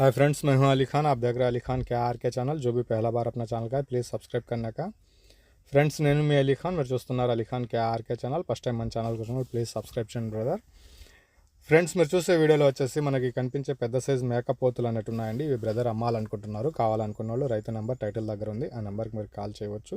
Hi friends मैं हूं अली खान आप देख रहे हैं अली खान के आर के ఛానల్ जो भी पहला बार अपना ఛానల్ का है ప్లీజ్ సబ్స్క్రైబ్ करने का ఫ్రెండ్స్ నేను మీ అలీ ఖాన్ మీరు చూస్తున్నారు Ali Khan K RK channel first time మన ఛానల్ కోసం ప్లీజ్ సబ్స్క్రైబ్ చేయండి బ్రదర్ ఫ్రెండ్స్ మీరు చూసే వీడియోలో వచ్చేసి మనకి కనిపించే పెద్ద సైజ్ మేకప్ పోతులు అన్నట్టు ఉన్నాయండి ఇవి బ్రదర్ అమ్మాలనుకుంటున్నారు కావాలనుకున్న వాళ్ళు రైతు నెంబర్ టైటిల్ దగ్గర ఉంది ఆ నెంబర్కి మీరు కాల్ చేయవచ్చు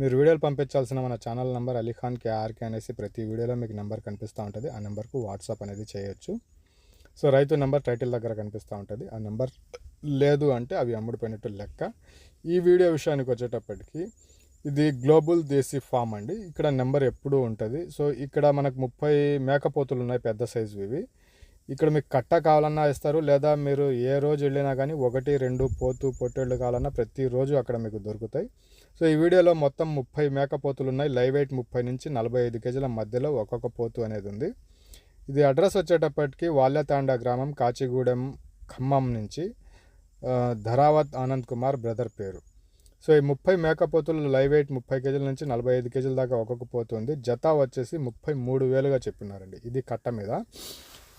మీరు వీడియోలు పంపించాల్సిన మన ఛానల్ నెంబర్ అలీఖాన్ కేఆర్కే అనేసి ప్రతి వీడియోలో మీకు నెంబర్ కనిపిస్తూ ఉంటుంది. ఆ నెంబర్కు వాట్సాప్ అనేది చేయొచ్చు. సో రైతు నెంబర్ టైటిల్ దగ్గర కనిపిస్తూ ఉంటుంది. ఆ నెంబర్ లేదు అంటే అవి అమ్ముడుపోయినట్టు లెక్క. ఈ వీడియో విషయానికి వచ్చేటప్పటికి ఇది గ్లోబల్ దేశీ ఫామ్ అండి. ఇక్కడ నెంబర్ ఎప్పుడూ ఉంటుంది. సో ఇక్కడ మనకు ముప్పై మేకపోతులు ఉన్నాయి పెద్ద సైజు ఇవి. ఇక్కడ మీకు కట్ట కావాలన్నా ఇస్తారు లేదా మీరు ఏ రోజు వెళ్ళినా కానీ ఒకటి రెండు పోతు పొట్టేళ్ళు కావాలన్నా ప్రతిరోజు అక్కడ మీకు దొరుకుతాయి. సో ఈ వీడియోలో మొత్తం ముప్పై మేకపోతులు ఉన్నాయి. లైవ్ వెయిట్ ముప్పై నుంచి నలభై ఐదు కేజీల మధ్యలో ఒక్కొక్క పోతు అనేది ఉంది. ఇది అడ్రస్ వచ్చేటప్పటికి వాల్యతాండ గ్రామం కాచిగూడెం ఖమ్మం నుంచి ధరావత్ ఆనంద్ కుమార్ బ్రదర్ పేరు. సో ఈ ముప్పై మేకపోతులు లైవ్ వెయిట్ ముప్పై కేజీల నుంచి నలభై ఐదు కేజీల దాకా ఒక్కొక్క పోతుంది జత వచ్చేసి ముప్పై మూడు వేలుగా చెప్పినారండి. ఇది కట్ట మీద.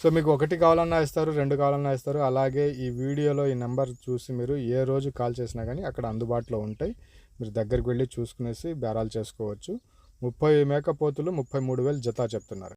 సో మీకు ఒకటి కావాలన్నా ఇస్తారు రెండు కావాలన్నా ఇస్తారు. అలాగే ఈ వీడియోలో ఈ నెంబర్ చూసి మీరు ఏ రోజు కాల్ చేసినా కానీ అక్కడ అందుబాటులో ఉంటాయి. మీరు దగ్గరికి వెళ్ళి చూసుకునేసి బేరాలు చేసుకోవచ్చు. ముప్పై మేకపోతులు ముప్పై మూడు వేలు జత చెప్తున్నారు.